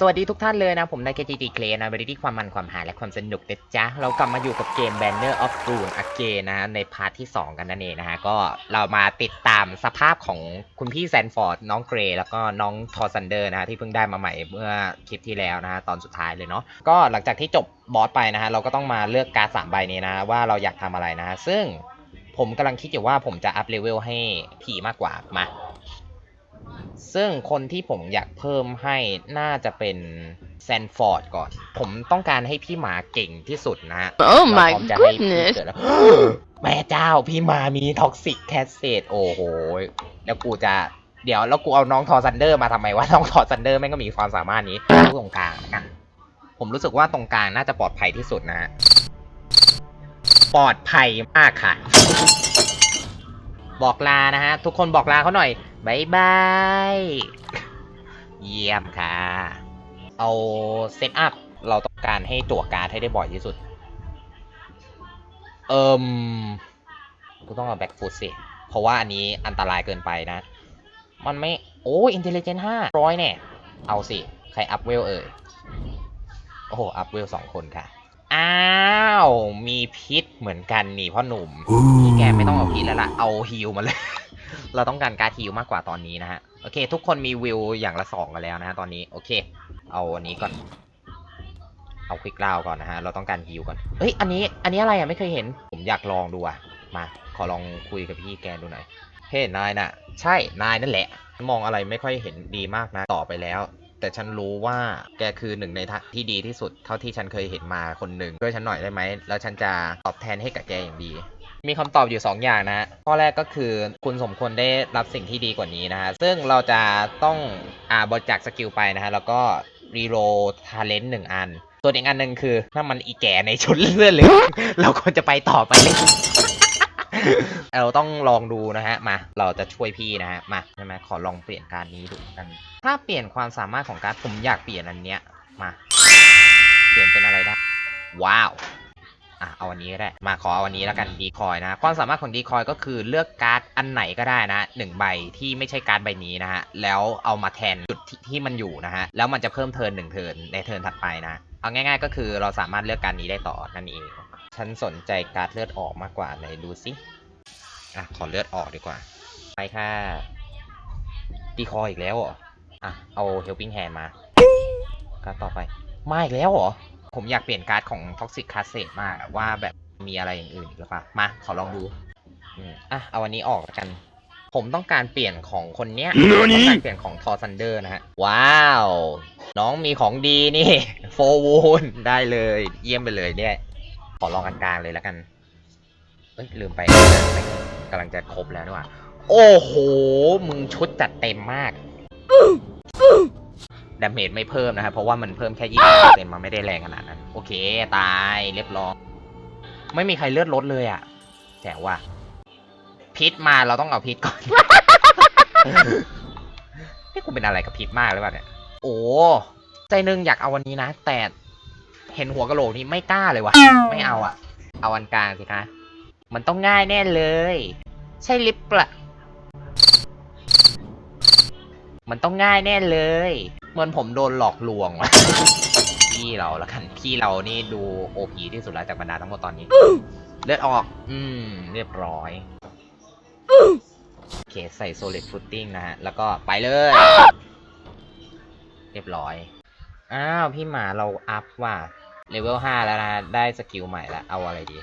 สวัสดีทุกท่านเลยนะ ผมนายเคจีตีเคลนะบริที่ความมันความหาและความสนุกนะจ๊ะเรากลับมาอยู่กับเกม Banner of Rune Again นะในพาร์ทที่ 2 กันนั่นเองนะฮะ ก็เรามาติดตามสภาพของคุณพี่แซนฟอร์ด น้องเกรย์แล้วก็น้องทอร์ซันเดอร์นะฮะ ที่เพิ่งได้มาใหม่เมื่อคลิปที่แล้วนะฮะ ตอนสุดท้ายเลยเนาะก็หลังจากที่จบบอสไปนะฮะ เราก็ต้องมาเลือกการ์ดสามใบนี้นะ ว่าเราอยากทำอะไรนะฮะซึ่งผมกำลังคิดอยู่ว่าผมจะอัพเลเวลให้ผีมากกว่ามา ซึ่งคนที่ผมอยากเพิ่มให้น่าจะเป็นแซนฟอร์ดก่อน ผมต้องการให้พี่หมาเก่งที่สุดนะฮะ Oh เรา my พร้อมจะให้พี่ goodness เกิดแล้ว แม่เจ้าพี่หมามีท็อกซิกแคสเซตโอ้โห แล้วกูจะเดี๋ยวแล้วกูเอาน้องทอซันเดอร์มาทำไมวะน้องทอซันเดอร์แม่งก็มีความสามารถนี้ตรงกลางกันผมรู้สึกว่าตรงกลางน่าจะปลอดภัยที่สุดนะฮะ ปลอดภัยมากค่ะ บอกลานะฮะ ทุกคนบอกลาเขาหน่อย บายบาย เยี่ยมค่ะ เอาเซตอัพ เราต้องการให้จั่วการ์ดให้ได้บ่อยที่สุด เอิมกูต้องเอาแบ็กฟุตสิ เพราะว่าอันนี้อันตรายเกินไปนะ มันไม่ โอ้อินเทลเจนต์ห้าร้อยแน่เอาสิ ใครอัพเวลเอ่ย โอ้โห อัพเวลสองคนค่ะ อ้าว มีพิษเหมือนกันนี่พ่อหนุ่มนี่แกไม่ต้องเอาพิษแล้วล่ะ เอาฮิลมาเลย เราต้องการการดฮิลมากกว่าตอนนี้นะฮะ โอเค ทุกคนมีวิวอย่างละสองกันแล้วนะฮะตอนนี้ โอเค เอาอันนี้ก่อน เอาควิกลาวก่อนนะฮะ เราต้องการฮิลก่อนเอ้ย อันนี้ อันนี้อะไรอะไม่เคยเห็น ผมอยากลองดูอะ มา ขอลองคุยกับพี่แกดูหน่อย เฮ้ นายน่ะ ใช่ นายนั่นแหละ มองอะไรไม่ค่อยเห็นดีมากนะ ต่อไปแล้วแต่ฉันรู้ว่าแกคือหนึ่งในทะที่ดีที่สุดเท่าที่ฉันเคยเห็นมาคนหนึ่งช่วยฉันหน่อยได้ไหม แล้วฉันจะตอบแทนให้กับแกอย่างดี มีคำตอบอยู่ 2 อย่างนะ ข้อแรกก็คือคุณสมควรได้รับสิ่งที่ดีกว่านี้นะฮะ ซึ่งเราจะต้องอ่าบริจาคสกิลไปนะฮะ แล้วก็รีโรทาเลนต์หนึ่งอัน ส่วนอีกอันหนึ่งคือ ถ้ามันอีแก่ในชุดเลื่อดเลยเราควรจะไปต่อไปเลยเราต้องลองดูนะฮะ มา เราจะช่วยพี่นะฮะ มาใช่ไหมขอลองเปลี่ยนการนี้ดูกัน ถ้าเปลี่ยนความสามารถของการผมอยากเปลี่ยนอันเนี้ย มา เปลี่ยนเป็นอะไรได้ ว้าว อะเอาอันนี้ก็ได้มาขอเอาอันนี้แล้วกันดีคอยนะความสามารถของดีคอยก็คือเลือกการ์ดอันไหนก็ได้นะหนึ่งใบที่ไม่ใช่การ์ดใบนี้นะฮะแล้วเอามาแทนจุดที่ที่มันอยู่นะฮะแล้วมันจะเพิ่มเทิร์นหนึ่งเทิร์นในเทิร์นถัดไปนะเอาง่ายๆ ก็คือเราสามารถเลือกการนี้ได้ต่อนั่นเองฉันสนใจการ์ดเลือดออกมากกว่าไหนดูสิอะขอเลือดออกดีกว่า ไปค่ะดีคอยอีกแล้วเหรออะเอา helping hand มาการ์ดต่อไปมาอีกแล้วเหรอ ผมอยากเปลี่ยนการ์ดของ Toxic c a s s e t มากอะว่าแบบมีอะไรอย่างอื่นอีกหรือเปล่ามาขอลองดูอืมอะเอาอันนี้ออกแล้วกัน ผมต้องการเปลี่ยนของคนเนี้ยต้องการเปลี่ยนของทอซันเดอร์นะฮะ ว้าว น้องมีของดีนี่โฟวูนได้เลย เยี่ยมไปเลยเนี่ย ขอลองกันกลางเลยแล้วกันเอ้ยลืมไปกำลังจะครบแล้วนี่หว่าโอ้โห มึงชุดจัดเต็มมาก ดาเมจไม่เพิ่มนะครับเพราะว่ามันเพิ่มแค่ยี่สิบเปอร์เซ็นต์มันไม่ได้แรงขนาดนั้น โอเค ตายเรียบร้อยไม่มีใครเลือดลดเลยอะ่ะแต่ว่า พิษมาเราต้องเอาพิษก่อนนี่กูเป็นอะไรกับพิษมากเลยป่ะเนี่ยโอ้ใจหนึงอยากเอาวันนี้นะ แต่เห็นหัวกะโหลกนี่ไม่กล้าเลยวะไม่เอาอะเอาอันกลางสิคะมันต้องง่ายแน่เลย ใช่ลิปปะมันต้องง่ายแน่เลย เหมือนผมโดนหลอกลวงว่ะพี่เราละกันพี่เรานี่ดูโอพีที่สุดแล้วจากบรรดาทั้งหมดตอนนี้ เลือดออก อืม เรียบร้อยโอเคใส่ solid footing นะฮะ แล้วก็ไปเลย เรียบร้อย อ้าว พี่หมาเราอัพว่าเลเวล5แล้วนะ ได้สกิลใหม่แล้วเอาอะไรดี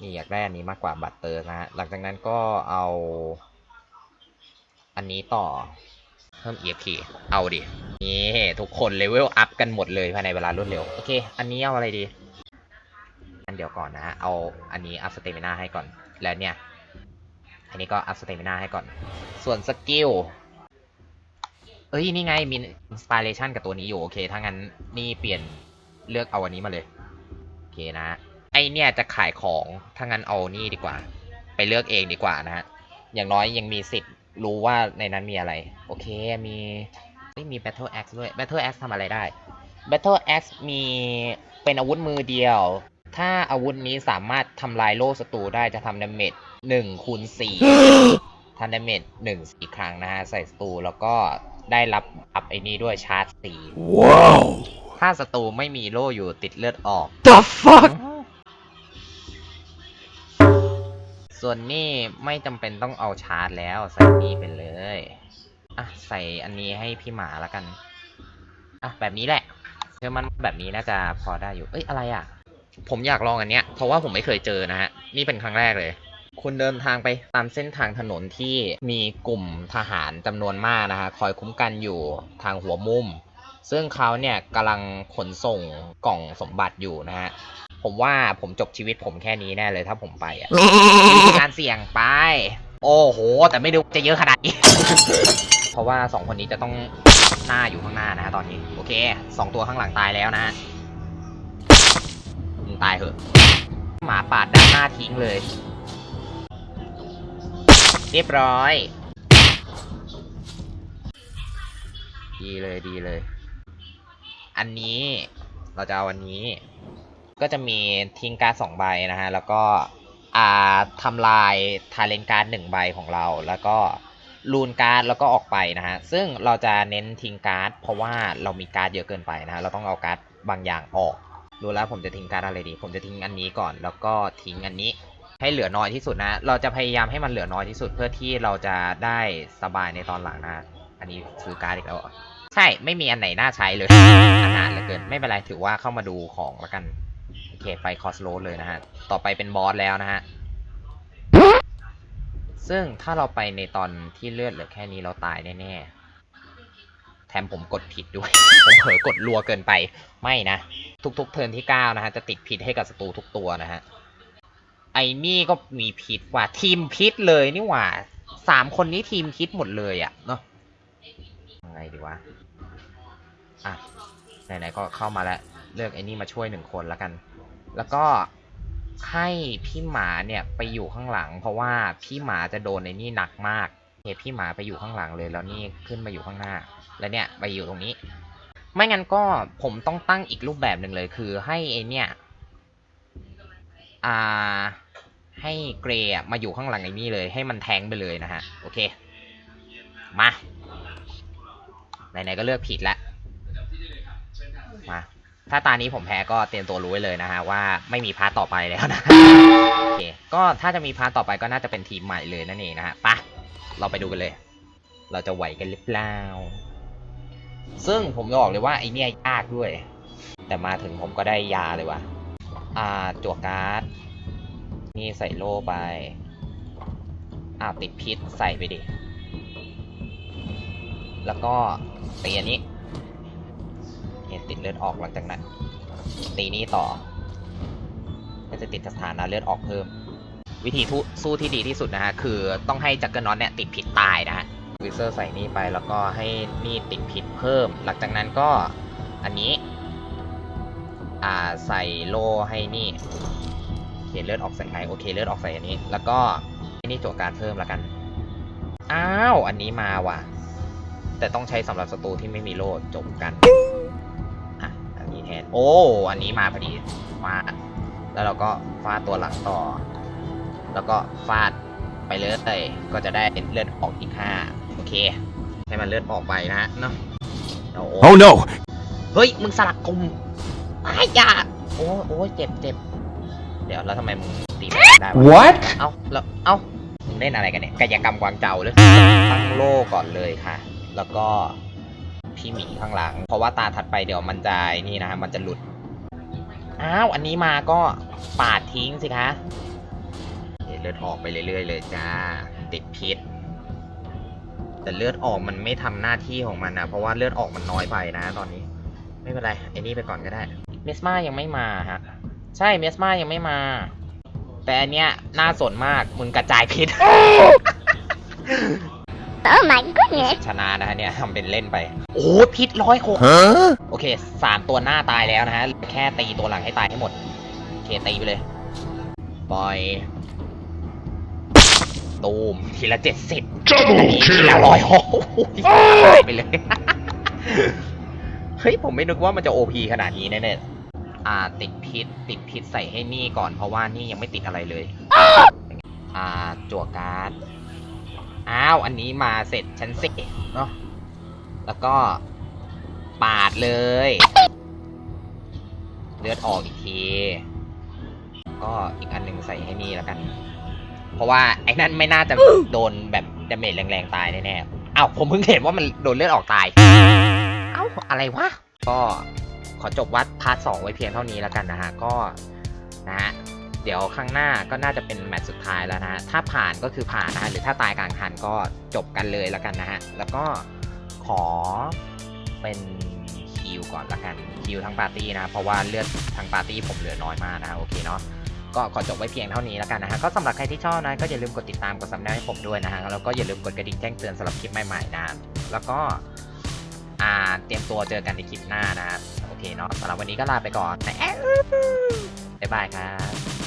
นี่อยากได้อันนี้มากกว่าบัตเตอร์นะฮะ หลังจากนั้นก็เอา อันนี้ต่อ เพิ่ม EFP เอาดิ นี่ทุกคนเลเวลอัพกันหมดเลยภายในเวลารวดเร็ว โอเค อันนี้เอาอะไรดี อันเดี๋ยวก่อนนะฮะ เอาอันนี้อัพสเตมินาให้ก่อน แล้วเนี่ย อันนี้ก็อัพสเตมินาให้ก่อน ส่วนสกิล เอ้ย นี่ไง มีอินสปิเรชันกับตัวนี้อยู่ โอเค ถ้างั้นนี่เปลี่ยนเลือกเอาอันนี้มาเลย โอเคนะ ไอเนี่ยจะขายของ ถ้างั้นเอานี่ดีกว่า ไปเลือกเองดีกว่านะฮะ อย่างน้อยยังมีสิทธิ์ รู้ว่าในนั้นมีอะไร โอเคมีไม่มี Battle Axe ด้วย Battle Axe ทำอะไรได้ Battle Axe มีเป็นอาวุธมือเดียว ถ้าอาวุธนี้สามารถทำลายโล่ศัตรูได้จะทำดาเมจหนึ่งคูณสี่ทำดาเมจหนึ่งสี่ครั้งนะฮะ ใส่ศัตรูแล้วก็ได้รับอัพไอ้นี้ด้วยชาร์จสี Wow! ถ้าศัตรูไม่มีโล่อยู่ติดเลือดออก The fuck? ส่วนนี่ไม่จำเป็นต้องเอาชาร์จแล้วใส่นี่ไปเลย อะใส่อันนี้ให้พี่หมาแล้วกัน อะแบบนี้แหละเชื่อมันแบบนี้น่าจะพอได้อยู่ เอ้ยอะไรอะ ผมอยากลองอันเนี้ย เพราะว่าผมไม่เคยเจอนะฮะ นี่เป็นครั้งแรกเลย คุณเดินทางไปตามเส้นทางถนนที่มีกลุ่มทหารจำนวนมากนะฮะ คอยคุ้มกันอยู่ทางหัวมุม ซึ่งเขาเนี่ยกำลังขนส่งกล่องสมบัติอยู่นะฮะ ผมว่าผมจบชีวิตผมแค่นี้แน่เลยถ้าผมไปอะนี่คือการเสี่ยงไป โอ้โห แต่ไม่ดูจะเยอะขนาดนี้ เพราะว่าสองคนนี้จะต้องหน้าอยู่ข้างหน้านะฮะตอนนี้ โอเคสองตัวข้างหลังตายแล้วนะฮะมึงตายเหอะ หมาปาดด้านหน้าทิ้งเลย เรียบร้อย ดีเลยดีเลย อันนี้เราจะเอาอันนี้ ก็จะมีทิ้งการ์ดสองใบนะฮะ แล้วก็อ่าทำลายทาเลนการ์ดหนึ่งใบของเรา แล้วก็ลูนการ์ดแล้วก็ออกไปนะฮะ ซึ่งเราจะเน้นทิ้งการ์ดเพราะว่าเรามีการ์ดเยอะเกินไปนะฮะ เราต้องเอาการ์ดบางอย่างออก รู้แล้วผมจะทิ้งการ์ดอะไรดี ผมจะทิ้งอันนี้ก่อน แล้วก็ทิ้งอันนี้ให้เหลือน้อยที่สุดนะ เราจะพยายามให้มันเหลือน้อยที่สุดเพื่อที่เราจะได้สบายในตอนหลังนะ อันนี้ซื้อการ์ดอีกแล้วใช่ ไม่มีอันไหนน่าใช้เลยอันนานเหลือเกิน ไม่เป็นไร ถือว่าเข้ามาดูของแล้วกัน โอเคไปคอสโรดเลยนะฮะ ต่อไปเป็นบอสแล้วนะฮะ ซึ่งถ้าเราไปในตอนที่เลือดเหลือแค่นี้เราตายแน่ๆ แถมผมกดผิดด้วย ผมเผลอกดรัวเกินไป ไม่นะ ทุกๆเทิร์นที่ 9 นะฮะ จะติดพิษให้กับศัตรูทุกตัวนะฮะ ไอ้นี่ก็มีพิษว่ะทีมพิษเลยนี่หว่าสามคนนี้ทีมพิษหมดเลยอะ่ะเนาะยังไงดีวะ อะ ไหนๆก็เข้ามาแล้ว เลือกไอ้นี่มาช่วยหนึ่งคนแล้วกัน แล้วก็ให้พี่หมาเนี่ยไปอยู่ข้างหลัง เพราะว่าพี่หมาจะโดนในนี่หนักมากเนี่ยพี่หมาไปอยู่ข้างหลังเลยแล้วนี่ขึ้นมาอยู่ข้างหน้า แล้วเนี่ยไปอยู่ตรงนี้ ไม่งั้นก็ผมต้องตั้งอีกรูปแบบหนึ่งเลยคือให้ไอเนี่ยอ่าให้เกรย์มาอยู่ข้างหลังไอ้นี่เลย ให้มันแทงไปเลยนะฮะโอเค มาไหนๆก็เลือกผิดล้วมา ถ้าตานี้ผมแพ้ก็เตรียมตัวรู้ไว้เลยนะฮะว่าไม่มีพาร์ตต่อไปแล้วนะโอเคก็ถ้าจะมีพาร์ตต่อไปก็น่าจะเป็นทีมใหม่เลยนั่นเองนะฮะปะเราไปดูกันเลย เราจะไหวกันหรือเปล่าซึ่งผมจะบอกเลยว่าไอเนี่ยยากด้วย แต่มาถึงผมก็ได้ยาเลยว่ะอ่าจั่วการ์ดนี่ใส่โล่ไปอ่าติดพิษใส่ไปดิแล้วก็ตีอันนี้ เนี่ยติดเลือดออกหลังจากนั้น ตีนี้ต่อ ก็จะติดสถานะเลือดออกเพิ่ม วิธีทุสู้ที่ดีที่สุดนะฮะ คือต้องให้จักรน็อตเนี่ยติดพิษตายนะฮะวิเซอร์ใส่นี่ไปแล้วก็ให้นี่ติดพิษเพิ่ม หลังจากนั้นก็อันนี้ อ่าใส่โล่ให้นี่เขียนเลือดออกใส่ไหนโอเคเลือดออกใส่อันนี้ แล้วก็ให้นี่จั่วการเพิ่มล้วกันอ้าว อันนี้มาว่ะ แต่ต้องใช้สำหรับศัตรูที่ไม่มีโล่จบกัน แทนโอ้ อันนี้มาพอดีฟาด แล้วเราก็ฟาดตัวหลังต่อ แล้วก็ฟาดไปเลือดเลยก็จะได้เลือดออกอีกห้าโอเค ให้มันเลือดออกไปนะฮะเนาะเอาโอ้ Oh no! เฮ้ย มึงสลักกลุ่มอ้ายอย่าโอ้ยโอ้ยเจ็บเจ็บเดี๋ยวแล้วทำไมมึงตีไม่ได้วะ What? เอ้าแล้วเอ้ามึงเล่นอะไรกันเนี่ยกายกรรมกวางเจาเลยตั้งโล่ก่อนเลยค่ะ แล้วก็ พี่หมีข้างหลัง เพราะว่าตาถัดไปเดี๋ยวมันจะไอ้นี่นะฮะมันจะหลุด อ้าว อันนี้มาก็ปาดทิ้งสิคะเลือดออกไปเรื่อยๆเลยจ้า ติดพิษ แต่เลือดออกมันไม่ทำหน้าที่ของมันนะเพราะว่าเลือดออกมันน้อยไปนะ ตอนนี้ ไม่เป็นไรไอ้นี่ไปก่อนก็ได้ เมสมายังไม่มาฮะ ใช่เมสมายังไม่มา แต่อันเนี้ยน่าสนมากมึงกระจายพิษ Oh my goodness. ชนะนะฮะเนี่ยทำเป็นเล่นไป โอ้พิษร้อยหก Huh? โอเคสามตัวหน้าตายแล้วนะฮะ แค่ตีตัวหลังให้ตายให้หมด โอเคตีไปเลยบอยตูมทีละเจ็ดสิบ Double ทีละ kill! ร้อยหกไปเลย เฮ้ย ผมไม่นึกว่ามันจะโอพีขนาดนี้แน่ๆอ่า ติดพิษ ติดพิษใส่ให้นี่ก่อนเพราะว่านี่ยังไม่ติดอะไรเลย อ่าจั่วการ์ด อ้าวอันนี้มาเสร็จฉันสิเนาะแล้วก็ปาดเลย เลือดออกอีกที ก็อีกอันหนึ่งใส่ให้นี่แล้วกัน เพราะว่าไอ้นั่นไม่น่าจะโดนแบบดาเมจแรงๆตายแน่ๆอ้าวผมเพิ่งเห็นว่ามันโดนเลือดออกตาย เอ้าอะไรวะ ก็ขอจบวัดพาร์ทสองไว้เพียงเท่านี้แล้วกันนะฮะ ก็นะฮะ เดี๋ยวข้างหน้าก็น่าจะเป็นแมตช์สุดท้ายแล้วนะถ้าผ่านก็คือผ่านนะหรือถ้าตายกลางคันก็จบกันเลยแล้วกันนะฮะแล้วก็ขอเป็นคิวก่อนละกันคิวทั้งปาร์ตี้นะเพราะว่าเลือดทั้งปาร์ตี้ผมเหลือน้อยมากนะโอเคเนาะก็ขอจบไว้เพียงเท่านี้แล้วกันนะฮะก็สำหรับใครที่ชอบนะก็อย่าลืมกดติดตามกดซับสไครต์ให้ผมด้วยนะฮะแล้วก็อย่าลืมกดกระดิ่งแจ้งเตือนสำหรับคลิปใหม่ๆนะแล้วก็อ่าเตรียมตัวเจอกันในคลิปหน้านะโอเคเนาะสำหรับวันนี้ก็ลาไปก่อนนะบ๊ายบายครับ